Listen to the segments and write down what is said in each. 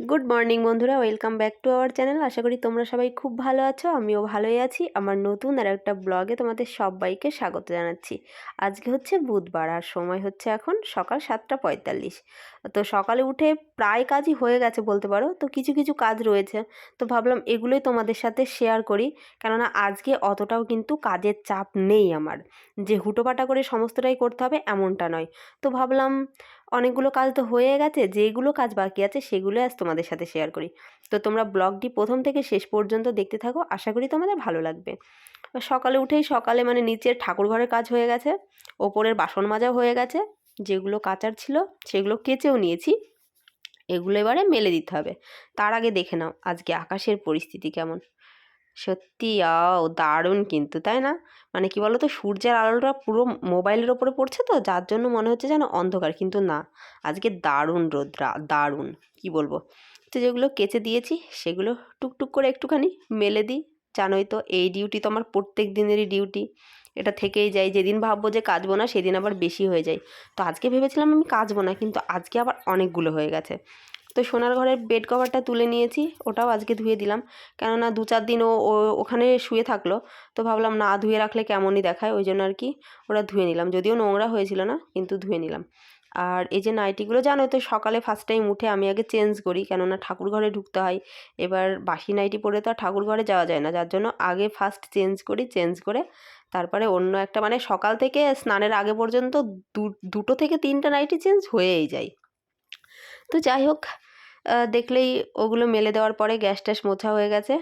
Good morning বন্ধুরা। Welcome back to our channel আশা করি তোমরা সবাই খুব ভালো আছো, আমিও ভালোই আছি। আমার নতুন আর একটা ব্লগে তোমাদের সবাইকে স্বাগত জানাচ্ছি। আজকে হচ্ছে বুধবার আর সময় হচ্ছে এখন সকাল সাতটা পঁয়তাল্লিশ। তো সকালে উঠে প্রায় কাজই হয়ে গেছে বলতে পারো। তো কিছু কিছু কাজ রয়েছে। তো ভাবলাম এগুলোই তোমাদের সাথে শেয়ার করি। কেননা আজকে অতটাও কিন্তু কাজের চাপ নেই আমার। যে হুটোপাটা করে সমস্তটাই করতে হবে এমনটা নয়। তো ভাবলাম অনেকগুলো কাজ তো হয়ে গেছে, যেগুলো কাজ বাকি আছে সেগুলো আজ তোমাদের সাথে শেয়ার করি। তো তোমরা ব্লগটি প্রথম থেকে শেষ পর্যন্ত দেখতে থাকো, আশা করি তোমাদের ভালো লাগবে। সকালে উঠেই সকালে মানে নিচের ঠাকুর ঘরের কাজ হয়ে গেছে, ওপরের বাসন মাজাও হয়ে গেছে, যেগুলো কাচার ছিল সেগুলো কেচেও নিয়েছি, এগুলো এবারে মেলে দিতে হবে। তার আগে দেখে নাও আজকে আকাশের পরিস্থিতি কেমন। সত্যি আও দারুণ কিন্তু, তাই না? মানে কি বলতো, সূর্যের আলোটা পুরো মোবাইলের ওপরে পড়ছে তো, যার জন্য মনে হচ্ছে যেন অন্ধকার, কিন্তু না। আজকে দারুণ রোদ্রা, দারুণ, কি বলব? তো যেগুলো কেচে দিয়েছি, সেগুলো টুকটুক করে একটুখানি মেলে দিই। জানোই তো, এই ডিউটি তো আমার প্রত্যেক দিনেরই ডিউটি এটা থেকেই যায় যেদিন ভাববো যে কাচবো না, সেদিন আবার বেশি হয়ে যায়। তো আজকে ভেবেছিলাম আমি কাচবো না, কিন্তু আজকে আবার অনেকগুলো হয়ে গেছে। তো সোনার ঘরের বেড কভারটা তুলে নিয়েছি, ওটাও আজকে ধুয়ে দিলাম। কেননা দু চার দিন ও ওখানে শুয়ে থাকল, তো ভাবলাম না ধুয়ে রাখলে কেমনই দেখায়, ওই জন্য আর কি ওটা ধুয়ে নিলাম। যদিও নোংরা হয়েছিল না, কিন্তু ধুয়ে নিলাম। আর এই যে নাইটিগুলো, জানো তো, সকালে ফার্স্ট টাইম উঠে আমি আগে চেঞ্জ করি, কেননা ঠাকুর ঘরে ঢুকতে হয়। এবার বাসি নাইটি পরে তো আর ঠাকুর ঘরে যাওয়া যায় না, যার জন্য আগে ফার্স্ট চেঞ্জ করি চেঞ্জ করে তারপরে অন্য একটা মানে সকাল থেকে স্নানের আগে পর্যন্ত দুটো থেকে তিনটা নাইটি চেঞ্জ হয়েই যায়। তো যাই হোক দেখলেই ওগুলো মেলে দেওয়ার পরে গ্যাস ট্যাস মোছা হয়ে গেছে,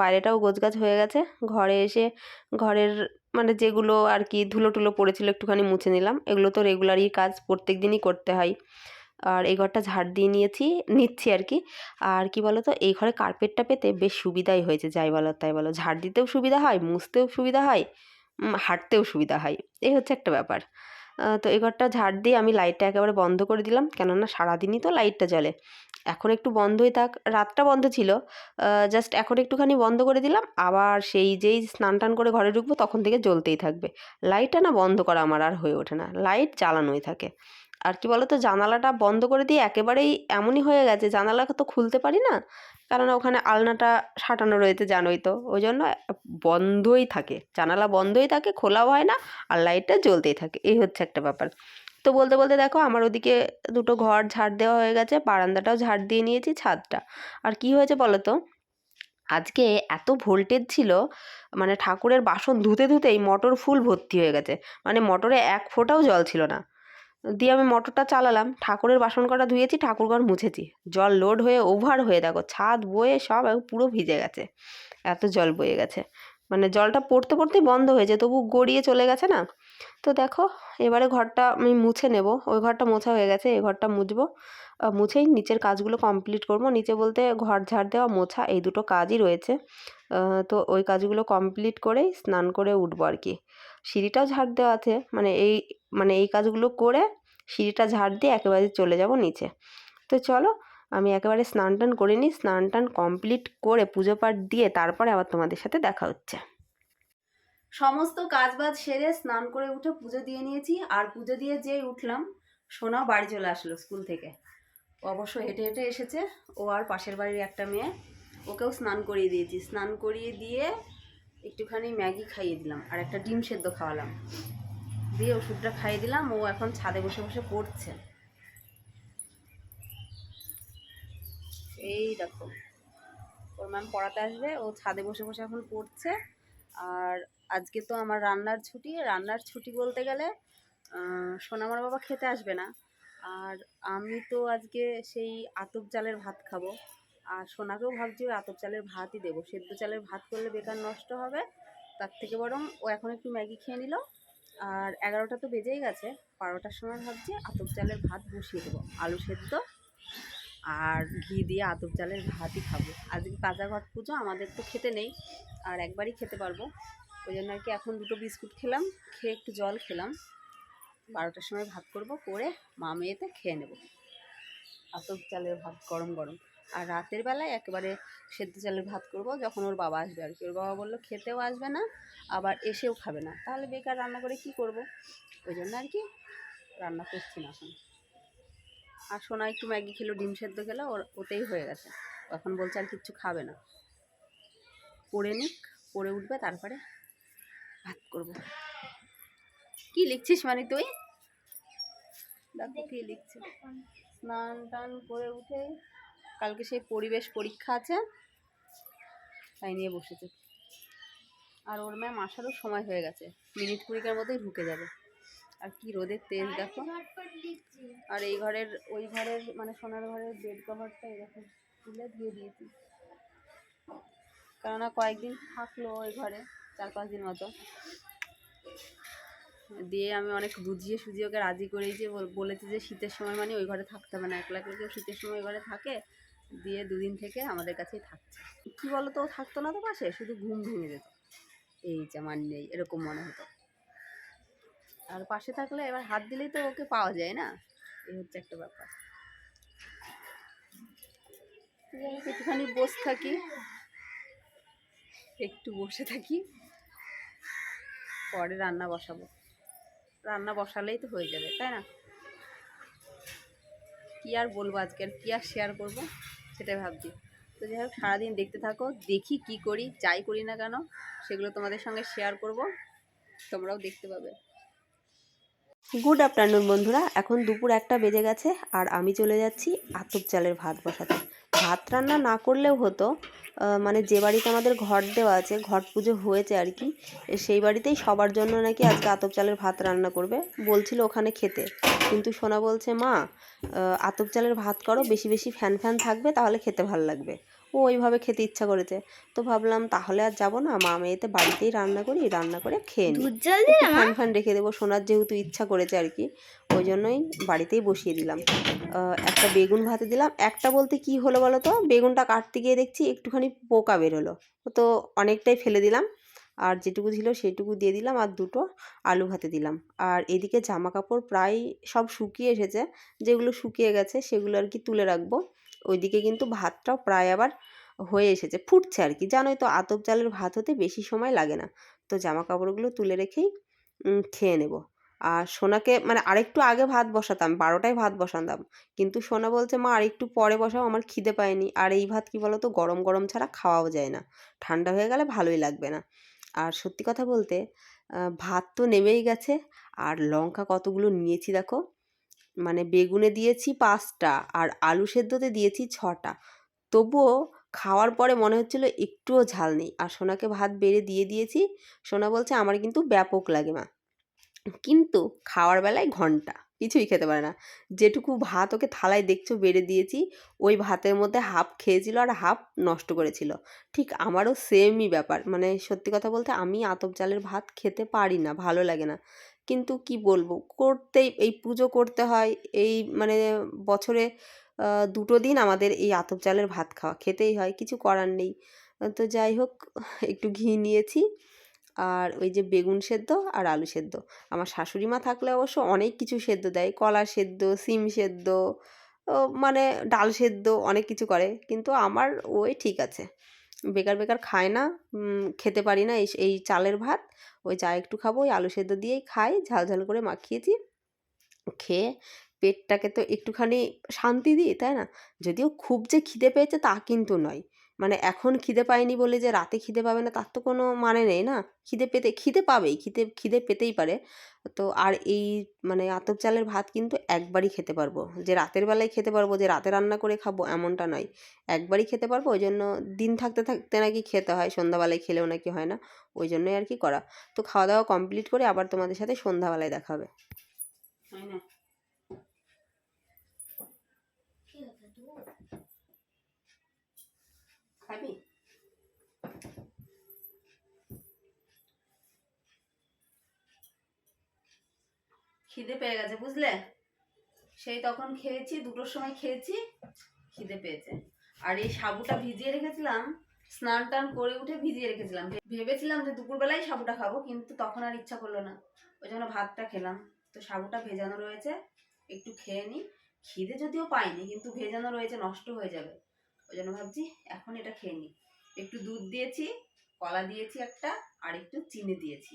বাইরেটাও গোছগাছ হয়ে গেছে। ঘরে এসে ঘরের মানে যেগুলো আর কি ধুলো টুলো পড়েছিল একটুখানি মুছে নিলাম। এগুলো তো রেগুলারই কাজ প্রত্যেক দিনই করতে হয়। আর এই ঘরটা ঝাড় দিয়ে নিয়েছি, নিচ্ছি আর কি। আর কি বলো তো এই ঘরে কার্পেটটা পেতে বেশ সুবিধাই হয়েছে, যাই বলো তাই বলো। ঝাড় দিতেও সুবিধা হয়, মুছতেও সুবিধা হয় হাঁটতেও সুবিধা হয়। এই হচ্ছে একটা ব্যাপার। তো এ ঘরটা ঝাড় দিয়ে আমি লাইটটা একেবারে বন্ধ করে দিলাম। কেননা সারাদিনই তো লাইটটা জ্বলে। এখন একটু বন্ধই থাক। রাতটা বন্ধ ছিল। জাস্ট এখন একটুখানি বন্ধ করে দিলাম। আবার সেই যেই স্নান টান করে ঘরে ঢুকবো, তখন থেকে জ্বলতেই থাকবে। লাইটটা না বন্ধ করা আমার আর হয়ে ওঠে না। লাইট চালানোই থাকে। আর কি বলো তো জানালাটা বন্ধ করে দিয়ে একেবারেই এমনই হয়ে গেছে, জানালা তো খুলতে পারি না। কারণ ওখানে আলনাটা সাঁটানো রয়েছে জানোই তো, ওই জন্য বন্ধই থাকে। জানালা বন্ধই থাকে, খোলাও হয় না আর লাইটটা জ্বলতেই থাকে, এই হচ্ছে একটা ব্যাপার। তো বলতে বলতে দেখো, আমার ওদিকে দুটো ঘর ঝাড় দেওয়া হয়ে গেছে, বারান্দাটাও ঝাড় দিয়ে নিয়েছি ছাদটা। আর কি হয়েছে বলো তো আজকে এত ভোল্টেজ ছিল মানে ঠাকুরের বাসন ধুতে ধুতেই মোটর ফুল ভর্তি হয়ে গেছে। মানে মোটরে এক ফোঁটাও জল ছিল না। দিয়ে আমি মোটরটা চালালাম। ঠাকুরের বাসন কটা ধুয়েছি ঠাকুরঘর মুছেছি। জল লোড হয়ে ওভার হয়ে দেখো, ছাদ বয়ে সব পুরো ভিজে গেছে। এত জল বয়ে গেছে। মানে জলটা পড়তে পড়তেই বন্ধ হয়েছে তবু গড়িয়ে চলে গেছে না। তো দেখো, এবারে ঘরটা আমি মুছে নেব। ওই ঘরটা মোছা হয়ে গেছে, এই ঘরটা মুছবো। মুছেই নিচের কাজগুলো কমপ্লিট করব। নিচে বলতে ঘর ঝাড় দেওয়া, মোছা, এই দুটো কাজই রয়েছে। তো ওই কাজগুলো কমপ্লিট করেই স্নান করে উঠবো আর কি। সিঁড়িটাও ঝাড় দেওয়া আছে। মানে এই মানে এই কাজগুলো করে সিঁড়িটা ঝাড় দিয়ে একেবারে চলে যাব নিচে। তো চলো, আমি একেবারে স্নান টান করে নিই। স্নান টান কমপ্লিট করে পুজো পাঠ দিয়ে তারপরে আবার তোমাদের সাথে দেখা হচ্ছে। সমস্ত কাজ বাজ সেরে স্নান করে উঠে পুজো দিয়ে নিয়েছি। আর পুজো দিয়ে যেই উঠলাম, সোনাও বাড়ি চলে আসলো স্কুল থেকে। অবশ্য হেঁটে হেঁটে এসেছে। ও আর পাশের বাড়ির একটা মেয়ে, ওকেও স্নান করিয়ে দিয়েছি। স্নান করিয়ে দিয়ে একটুখানি ম্যাগি খাইয়ে দিলাম আর একটা ডিম সেদ্ধ খাওয়ালাম। দিয়ে ওষুধটা খাইয়ে দিলাম, ও এখন ছাদে বসে বসে পড়ছে। এই দেখো, ওর ম্যাম পড়াতে আসবে, ও ছাদে বসে বসে এখন পড়ছে। আর আজকে তো আমার রান্নার ছুটি রান্নার ছুটি বলতে গেলে সোনামার বাবা খেতে আসবে না। আর আমি তো আজকে সেই আতপ চালের ভাত খাব। আর সোনাকেও ভাবছি ওই আতপ চালের ভাতই দেবো। সেদ্ধ চালের ভাত করলে বেকার নষ্ট হবে, তার থেকে বরং ও এখন একটু ম্যাগি খেয়ে নিল। আর এগারোটা তো বেজেই গেছে, বারোটার সময় ভাবছি আতপ চালের ভাত বসিয়ে দেবো, আলু সেদ্ধ আর ঘি দিয়ে আতপ চালের ভাতই খাব। আজকে কাঁচা ঘট পুজো, আমাদের তো খেতে নেই, আর একবারই খেতে পারব। ওই জন্য আর কি এখন দুটো বিস্কুট খেলাম, খেয়ে একটু জল খেলাম। বারোটার সময় ভাত করব, করে মা মেয়েতে খেয়ে নেব। আতপ চালের ভাত গরম গরম। আর রাতের বেলায় একেবারে সেদ্ধ চালের ভাত করব, যখন ওর বাবা আসবে আর কি। ওর বাবা বলল, খেতেও আসবে না, আবার এসেও খাবে না। তাহলে বেকার রান্না করে কি করব? ওই জন্য আর কি রান্না করছি না এখন। আর সোনা একটু ম্যাগি খেলো, ডিম সেদ্ধ খেলো, ওর, ওতেই হয়ে গেছে। এখন বলছে আর কিচ্ছু খাবে না। পড়ে নিক, পড়ে উঠবে, তারপরে ভাত করব। কি লিখছিস মানে তুই? দেখো কি লিখছিস স্নান টান করে উঠে কালকে সেই পরিবেশ পরীক্ষা আছে। তাই নিয়ে বসেছে। আর ওর ম্যাম আসারও সময় হয়ে গেছে। মিনিট কুড়িকার মধ্যেই ঢুকে যাবে। আর কি রোদের তেজ, দেখো। আর এই ঘরের, ওই ঘরের মানে সোনার ঘরের বেড কভারটা এরকম তুলে দিয়ে দিয়েছি। কেননা কয়েকদিন থাকল ওই ঘরে, চার পাঁচ দিন মতো। দিয়ে আমি অনেক বুঝিয়ে সুঝিয়ে ওকে রাজি করেই যে বলেছি যে শীতের সময় মানে ওই ঘরে থাকতে হবে না। একলা কেউ শীতের সময় ওই ঘরে থাকে দিয়ে দুদিন থেকে আমাদের কাছেই থাকছে। কী বলো তো থাকতো না তো পাশে, শুধু ঘুম ভেঙে যেত। এই আমার নেই, এরকম মনে হতো। আর পাশে থাকলে এবার হাত দিলেই তো ওকে পাওয়া যায় না? এই হচ্ছে একটা ব্যাপার। একটুখানি বসে থাকি। একটু বসে থাকি। পরে রান্না বসাবো। রান্না বসালেই তো হয়ে যাবে, তাই না? কি আর বলব আজকে? আর কি আর শেয়ার করব? সেটাই ভাবছি। তো যাই হোক, সারাদিন দেখতে থাকো, দেখি কি করি, যাই করি না কেন, সেগুলো তোমাদের সঙ্গে শেয়ার করব, তোমরাও দেখতে পাবে। গুড আফটারনুন বন্ধুরা। এখন দুপুর একটা বেজে গেছে, আর আমি চলে যাচ্ছি আতপ চালের ভাত বসাতে। ভাত রান্না না করলেও হতো। মানে যে বাড়িতে আমাদের ঘর দেওয়া আছে, ঘট পুজো হয়েছে আর কি সেই বাড়িতেই সবার জন্য নাকি আজকে আতপ চালের ভাত রান্না করবে। বলছিল ওখানে খেতে। কিন্তু সোনা বলছে, মা আতপ চালের ভাত করো, বেশি বেশি ফ্যান ফ্যান থাকবে, তাহলে খেতে ভালো লাগবে। ও ওইভাবে খেতে ইচ্ছা করেছে। তো ভাবলাম তাহলে আর যাব না মা মেয়েতে বাড়িতেই রান্না করি রান্না করে খেয়ে নিই। ফ্যান ফ্যান রেখে দেবো সোনার যেহেতু ইচ্ছা করেছে আর কি ওই জন্যই বাড়িতেই বসিয়ে দিলাম। একটা বেগুন ভাতে দিলাম। একটা বলতে কি হলো বলো তো? বেগুনটা কাটতে গিয়ে দেখছি একটুখানি পোকা বেরোলো। তো অনেকটাই ফেলে দিলাম আর যেটুকু ছিল সেটুকু দিয়ে দিলাম আর দুটো আলু ভাতে দিলাম। আর এদিকে জামা কাপড় প্রায় সব শুকিয়ে এসেছে যেগুলো শুকিয়ে গেছে সেগুলো আর কি তুলে রাখব। ওইদিকে কিন্তু ভাতটাও প্রায় আবার হয়ে এসেছে, ফুটছে আর কি। জানোই তো আতপ চালের ভাত হতে বেশি সময় লাগে না। তো জামা কাপড়গুলো তুলে রেখেই খেয়ে নেব। আর সোনাকে মানে আরেকটু আগে ভাত বসাতাম, বারোটায় ভাত বসাতাম। কিন্তু সোনা বলছে, মা, আরেকটু পরে বসাও, আমার খিদে পায়নি। আর এই ভাত কি বলো তো গরম গরম ছাড়া খাওয়াও যায় না। ঠান্ডা হয়ে গেলে ভালোই লাগবে না। আর সত্যি কথা বলতে ভাত তো নেমেই গেছে। আর লঙ্কা কতগুলো নিয়েছি দেখো মানে বেগুনে দিয়েছি পাঁচটা আর আলু সেদ্ধতে দিয়েছি ছটা। তবুও খাওয়ার পরে মনে হচ্ছিল একটুও ঝাল নেই। আর সোনাকে ভাত বেড়ে দিয়ে দিয়েছি। সোনা বলছে, আমার কিন্তু ব্যাপক লাগে মা। কিন্তু খাওয়ার বেলায় ঘণ্টা, কিছুই খেতে পারে না। যেটুকু ভাত ওকে থালায় দেখছ বেড়ে দিয়েছি, ওই ভাতের মধ্যে হাফ খেয়েছিল আর হাফ নষ্ট করেছিল। ঠিক আমারও সেমই ব্যাপার। মানে সত্যি কথা বলতে আমি আতপ চালের ভাত খেতে পারি না, ভালো লাগে না। কিন্তু কি বলব? করতেই, এই পুজো করতে হয়, এই মানে বছরে দুটো দিন আমাদের এই আতপ চালের ভাত খাওয়া খেতেই হয়, কিছু করার নেই। তো যাই হোক, একটু ঘি নিয়েছি, আর ওই যে বেগুন সেদ্ধ আর আলু সেদ্ধ। আমার শাশুড়ি মা থাকলে অবশ্য অনেক কিছু সেদ্ধ দেয়, কলা সেদ্ধ, সিম সেদ্ধ মানে ডাল সেদ্ধ অনেক কিছু করে, কিন্তু আমার ওই ঠিক আছে। বেকার বেকার খায় না খেতে পারি না, এই এই চালের ভাত, ওই যা একটু খাব, ওই আলু সেদ্ধ দিয়েই খাই, ঝাল ঝাল করে মাখিয়েছি। খেয়ে পেটটাকে তো একটুখানি শান্তি দিই, তাই না? যদিও খুব যে খিদে পেয়েছে তা কিন্তু নয়। মানে এখন খিদে পায়নি বলে যে রাতে খিদে পাবে না, তার তো কোনো মানে নেই না? খিদে পেতে, খিদে পাবেই, খিদে খিদে পেতেই পারে। তো আর এই মানে আতপ চালের ভাত কিন্তু একবারই খেতে পারব। যে রাতের বেলায় খেতে পারব, যে রাতে রান্না করে খাব এমনটা নয়। একবারই খেতে পারব, ওই জন্য দিন থাকতে থাকতে নাকি খেতে হয়, সন্ধ্যাবেলায় খেলেও নাকি হয় না, ওই জন্যই আর কি করা। তো খাওয়া দাওয়া কমপ্লিট করে আবার তোমাদের সাথে সন্ধ্যাবেলায় দেখা হবে। খাবি? খিদে পেয়ে গেছে, বুঝলে? সেই তখন খেয়েছি, দুটোর সময় খেয়েছি, খিদে পেয়েছে। আর এই সাবুটা ভিজিয়ে রেখেছিলাম, স্নান টান করে উঠে ভিজিয়ে রেখেছিলাম। ভেবেছিলাম যে দুপুরবেলায় সাবুটা খাব, কিন্তু তখন আর ইচ্ছা করল না। ওই জন্য ভাতটা খেলাম। তো সাবুটা ভেজানো রয়েছে, একটু খেয়ে নিই খিদে যদিও পাইনি, কিন্তু ভেজানো রয়েছে, নষ্ট হয়ে যাবে। ওই জন্য ভাবছি এখন এটা খেয়ে নিই। একটু দুধ দিয়েছি, কলা দিয়েছি একটা, আর একটু চিনি দিয়েছি।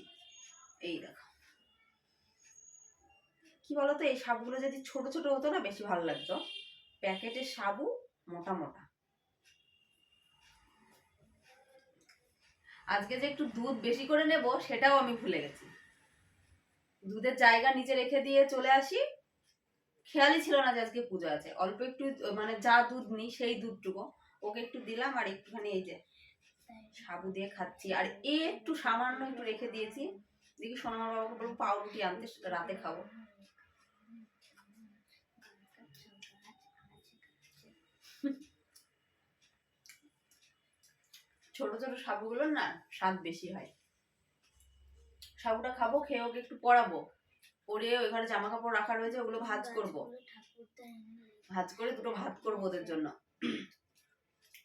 এই দেখো। কি বলতো, এই সাবুগুলো যদি ছোট ছোট হতো না বেশি ভালো লাগতো। প্যাকেটের সাবু মোটা মোটা। আজকে যে একটু দুধ বেশি করে নেব, সেটাও আমি ভুলে গেছি। দুধের জায়গা নিচে রেখে দিয়ে চলে আসি। খেয়ালই ছিল না যে আজকে পুজো আছে। অল্প একটু মানে যা দুধ নিই সেই দুধটুকু। ওকে একটু দিলাম আর একটুখানি এই যে সাবু দিয়ে খাচ্ছি। আর এ একটু সামান্য একটু রেখে দিয়েছি। দেখি সোনামার বাবাকে বলব পাউরুটি আনতে রাতে খাব। ছোট ছোট সাবুগুলোর না স্বাদ বেশি হয়। সাবুটা খাব, খেয়ে ওকে একটু পরাবো পরে ওই ঘরে জামা কাপড় রাখা রয়েছে ওগুলো ভাজ করব। ভাজ করে দুটো ভাত করব ওদের জন্য।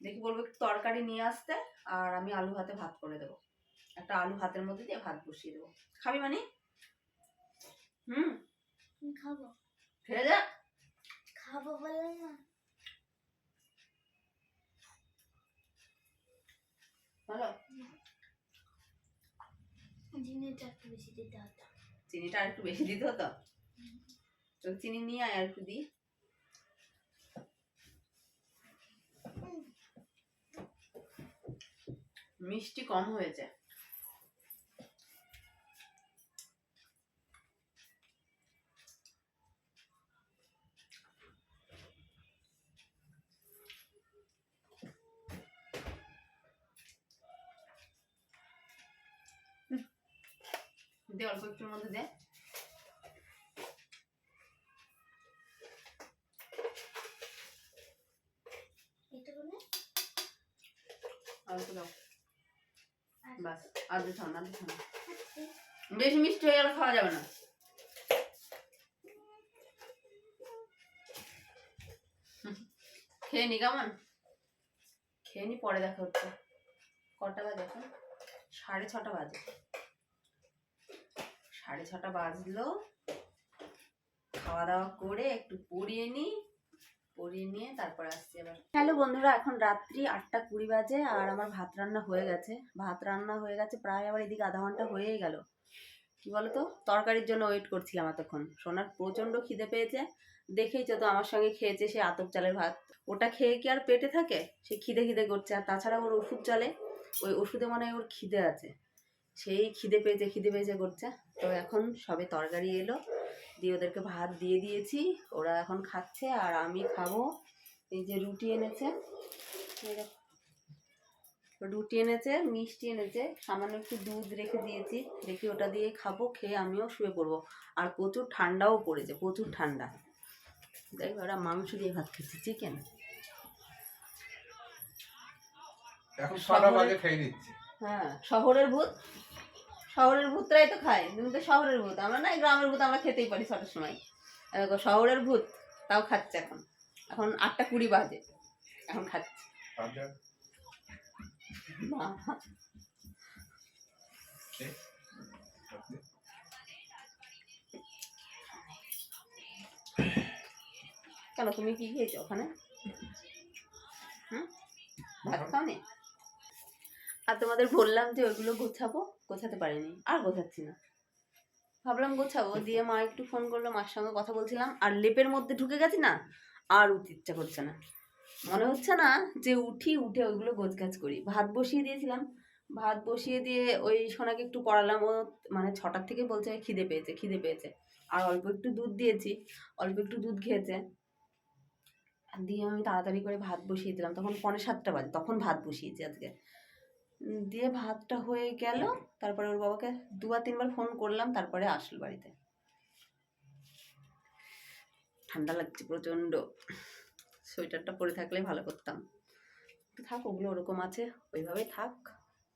দেখি বলব একটু তরকারি নিয়ে আসতে আর আমি আলু ভাতে ভাত করে দেবো। একটা আলু ভাতের মধ্যে দিয়ে ভাত বসিয়ে দেবো। খাবি মানে? হুম? খাব। খেয়ে যা খাব বলে না। ভালো। জিনিসটা একটু বেশি দিতে হতো চিনিটা আর একটু বেশি দিতে হতো। তো চিনি নিয়ে আয় আর একটু দিই মিষ্টি কম হয়েছে। দে অল্প একটুর মধ্যে দে। অল্প দাও। বাস আর দিতে হবে না দিতে হবে বেশি মিষ্টি হয়ে গেলে খাওয়া যাবে না। খেয়ে নি কেমন? খেয়ে নি পরে দেখা হচ্ছে। কটা বাজে এখন? সাড়ে ছটা বাজে। সাড়ে ছটা বাজলো। খাওয়া দাওয়া করে একটু পরিয়ে নিই পরিয়ে নিয়ে তারপর আসছি আবার। হ্যালো বন্ধুরা, এখন রাত্রি আটটা কুড়ি বাজে আর আমার ভাত রান্না হয়ে গেছে। ভাত রান্না হয়ে গেছে, প্রায় আবার এদিকে আধা ঘণ্টা হয়েই গেল। কি বলতো? তরকারির জন্য ওয়েট করছিলাম এতক্ষণ। সোনার প্রচণ্ড খিদে পেয়েছে। দেখেইছো তো, আমার সঙ্গে খেয়েছে সে আতপ চালের ভাত। ওটা খেয়ে কি আর পেটে থাকে? সে খিদে খিদে করছে। আর তাছাড়া ওর ওষুধ চলে। ওই ওষুধে মনে হয় ওর খিদে আছে। সেই খিদে পেয়েছে খিদে পেয়েছে করছে। তো এখন সবে তরকারি এলো দিয়ে ওদেরকে ভাত দিয়ে দিয়েছি। ওরা এখন খাচ্ছে আর আমি খাব। এই যে রুটি এনেছে রুটি এনেছে মিষ্টি এনেছে সামান্য একটু দুধ রেখে দিয়েছি। রেখে ওটা দিয়ে খাব খেয়ে আমিও শুয়ে পড়ব। আর প্রচুর ঠান্ডাও পড়েছে প্রচুর ঠান্ডা। দেখ ওরা মাংস দিয়ে ভাত খেচ্ছে চিকেন এখন বাজে খেয়ে নিচ্ছি। হ্যাঁ শহরের ভূত। শহরের ভূতরাই তো খায় তুমি তো শহরের ভূত। আমরা না গ্রামের ভূত আমরা খেতেই পারি ছটার সময়। দেখো শহরের ভূত তাও খাচ্ছে এখন। এখন আটটা কুড়ি বাজে এখন খাচ্ছে। না। কেন তুমি কি খেয়েছো ওখানে? হুম? ভাত খাওনি? আর তোমাদের বললাম যে ওইগুলো গোছাবো, গোছাতে পারিনি, আর গোছাচ্ছি না। ভাবলাম গোছাবো, দিয়ে মা একটু ফোন করল, মার সঙ্গে কথা বলছিলাম, আর লেপের মধ্যে ঢুকে গেছি না, আর উঠতে ইচ্ছা করছে না। মনে হচ্ছে না যে উঠি, উঠে ওইগুলো গোছগাছ করি। ভাত বসিয়ে দিয়েছিলাম, ভাত বসিয়ে দিয়ে ওই সোনাকে একটু পড়ালাম, ও মানে ছটার থেকে বলছে খিদে পেয়েছে খিদে পেয়েছে। আর অল্প একটু দুধ দিয়েছি, অল্প একটু দুধ খেয়েছে। দিয়ে আমি তাড়াতাড়ি করে ভাত বসিয়ে দিলাম, তখন পনেরো সাতটা বাজে, তখন ভাত বসিয়েছি আজকে। দিয়ে ভাতটা হয়ে গেল। তারপরে ওর বাবাকে দুবার তিনবার ফোন করলাম, তারপরে আসলো বাড়িতে। ঠান্ডা লাগছে প্রচণ্ড। সোয়েটারটা পরে থাকলে ভালো করতাম। থাক, ওগুলো ওরকম আছে ওইভাবেই থাক।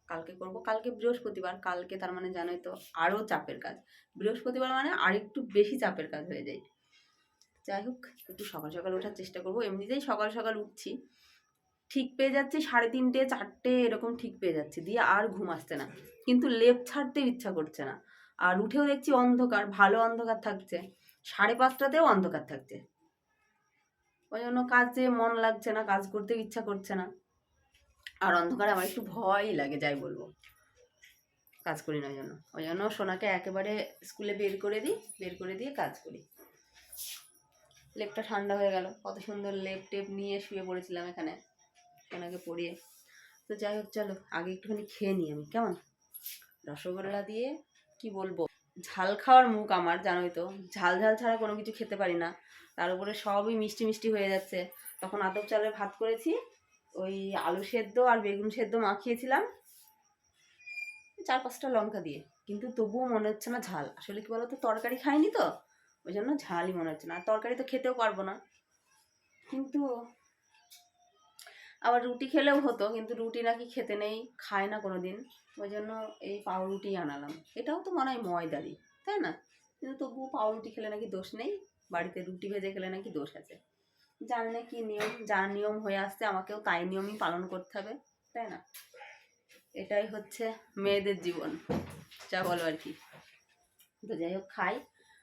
কালকে করব, কালকে বৃহস্পতিবার, কালকে তার মানে জানোই তো আরও চাপের কাজ। বৃহস্পতিবার মানে আরেকটু বেশি চাপের কাজ হয়ে যায়। যাই হোক, একটু সকাল সকাল ওঠার চেষ্টা করব। এমনিতেই সকাল সকাল উঠছি। ঠিক পেয়ে যাচ্ছি, সাড়ে তিনটে, চারটে এরকম ঠিক পেয়ে যাচ্ছি, দিয়ে আর ঘুম আসছে না। কিন্তু লেপ ছাড়তে ইচ্ছা করছে না। আর উঠেও দেখছি অন্ধকার, ভালো অন্ধকার থাকছে। সাড়ে পাঁচটাতেও অন্ধকার থাকছে। ওই জন্য কাজে মন লাগছে না, কাজ করতে ইচ্ছা করছে না। আর অন্ধকারে আমার একটু ভয়ই লাগে, যাই বলব। কাজ করি না ওই জন্য। ওই জন্য সোনাকে একেবারে স্কুলে বের করে দিই, বের করে দিয়ে কাজ করি। লেপটা ঠান্ডা হয়ে গেল। কত সুন্দর লেপ টেপ নিয়ে শুয়ে পড়েছিলাম এখানে। সোনাকে পরিয়ে তো যাই হোক, চলো, আগে একটুখানি খেয়ে নিই আমি, কেমন? রসগোল্লা দিয়ে কি বলব? ঝাল খাওয়ার মুখ আমার, জানোই তো। ঝাল ঝাল ছাড়া কোনো কিছু খেতে পারি না। তার উপরে সবই মিষ্টি মিষ্টি হয়ে যাচ্ছে। তখন আদব চালের ভাত করেছি, ওই আলু সেদ্ধ আর বেগুন সেদ্ধ মাখিয়েছিলাম। চার পাঁচটা লঙ্কা দিয়ে। কিন্তু তবুও মনে হচ্ছে না ঝাল। আসলে কি বলতো, তরকারি খাইনি তো, ওই জন্য ঝালই মনে হচ্ছে না। আর তরকারি তো খেতেও পারব না। কিন্তু আবার রুটি খেলেও হতো, কিন্তু রুটি নাকি খেতে নেই, খায় না কোনো দিন ওই জন্য এই পাউরুটি আনালাম। এটাও তো মনে হয় ময়দারি তাই না? কিন্তু তবুও পাউরুটি খেলে নাকি দোষ নেই, বাড়িতে রুটি ভেজে খেলে নাকি দোষ আছে। জানি না কি নিয়ম যা নিয়ম হয়ে আসছে, আমাকেও তাই নিয়মই পালন করতে হবে, তাই না? এটাই হচ্ছে মেয়েদের জীবন, যা বলো আর কি। তো যাই হোক, খাই।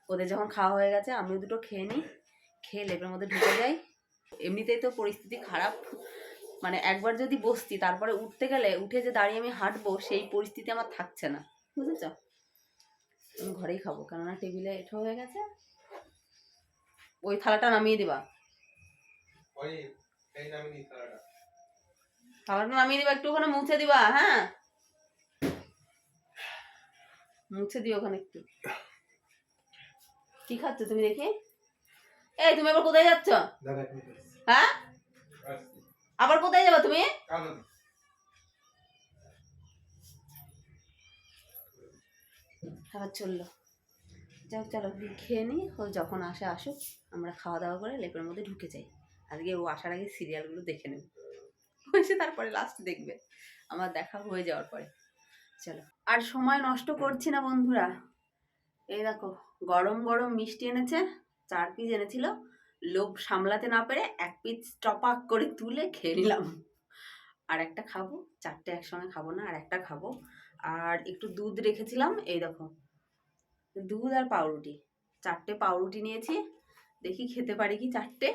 ওদের যখন খাওয়া হয়ে গেছে, আমিও দুটো খেয়ে নিই, খেয়ে লেপের মধ্যে ঢুকে যাই। এমনিতেই তো পরিস্থিতি খারাপ। মানে একবার যদি বসতি তারপরে উঠতে গেলে উঠে যে দাঁড়িয়ে আমি হাঁটবো সেই পরিস্থিতি আমার থাকছে না। বুঝেছ? আমি ঘরেই খাব কেননা টেবিলে এঠো হয়ে গেছে। ওই থালাটা নামিয়ে দিবা। থালাটা। নামিয়ে দিবা একটু ওখানে মুছে দিবা হ্যাঁ? মুছে দিও ওখানে একটু। কি খাচ্ছ তুমি দেখি? এই তুমি আবার কোথায় যাচ্ছ? হ্যাঁ? আবার কোথায় যাবে তুমি? আবার চলল। যাক চলো খেয়ে নিই ও যখন আসে আসুক। আমরা খাওয়া দাওয়া করে লেপের মধ্যে ঢুকে যাই। আজকে ও আসার আগে সিরিয়ালগুলো দেখে নেব। হয়েছে তারপরে লাস্ট দেখবে। আমার দেখা হয়ে যাওয়ার পরে। চলো। আর সময় নষ্ট করছি না বন্ধুরা। এই দেখো গরম গরম মিষ্টি এনেছে চার পিস এনেছিল। লোভ সামলাতে না পেরে এক পিস টপাক করে তুলে খেয়ে নিলাম। আর একটা খাব, চারটে একসঙ্গে খাব না, আর একটা খাব। আর একটু দুধ রেখেছিলাম, এই দেখো। দুধ আর পাউরুটি, চারটে পাউরুটি নিয়েছি। দেখি খেতে পারি কি চারটে।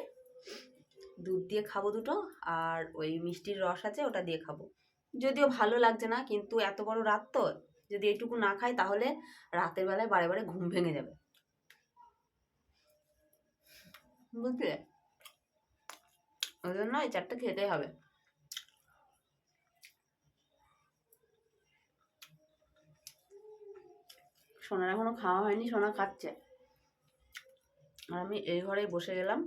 দুধ দিয়ে খাব দুটো, আর ওই মিষ্টির রস আছে, ওটা দিয়ে খাব। যদিও ভালো লাগছে না, কিন্তু এত বড় রাত তো, যদি এটুকু না খাই তাহলে রাতের বেলায় বারে বারে ঘুম ভেঙে যাবে। বুঝলে? ওই জন্য এই চারটে খেতেই হবে। সোনার এখনও খাওয়া হয়নি, সোনা খাচ্ছে আর আমি এই ঘরেই বসে গেলাম।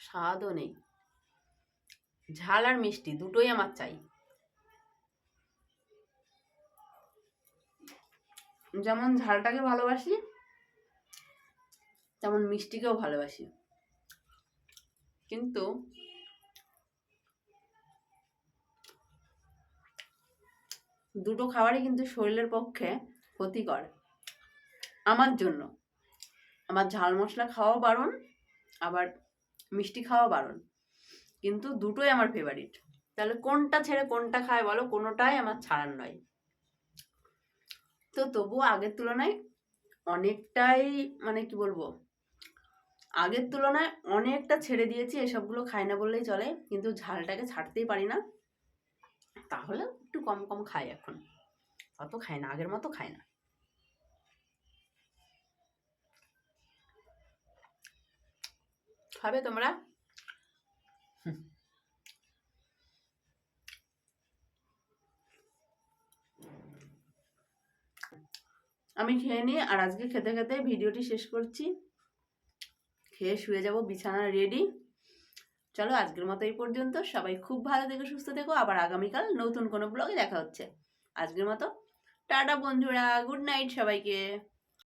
স্বাদও নেই। ঝাল আর মিষ্টি দুটোই আমার চাই। যেমন ঝালটাকে ভালোবাসি, তেমন মিষ্টিকেও ভালোবাসি। কিন্তু দুটো খাবারই কিন্তু শরীরের পক্ষে ক্ষতিকর। আমার জন্য। আমার ঝাল মশলা খাওয়াও বারণ, আবার মিষ্টি খাওয়া বারণ। কিন্তু দুটোই আমার ফেভারিট তাহলে কোনটা ছেড়ে কোনটা খায় বলো? কোনোটাই আমার ছাড়ার নয়। তো তবুও আগের তুলনায় অনেকটাই মানে কি বলব? আগের তুলনায় অনেকটা ছেড়ে দিয়েছি, এসবগুলো খাই না বললেই চলে। কিন্তু ঝালটাকে ছাড়তেই পারি না। তাহলে একটু কম কম খাই এখন। অত খাই না, আগের মতো খাই না। খাবে তোমরা? আমি খেয়ে নিই আর আজকে খেতে খেতে ভিডিওটি শেষ করছি। খেয়ে শুয়ে যাব, বিছানা রেডি চলো আজকের মতো এই পর্যন্ত। সবাই খুব ভালো থেকো, সুস্থ থেকো। আবার আগামীকাল নতুন কোনো ব্লগে দেখা হচ্ছে। আজকের মতো। টাটা বন্ধুরা গুড নাইট সবাইকে।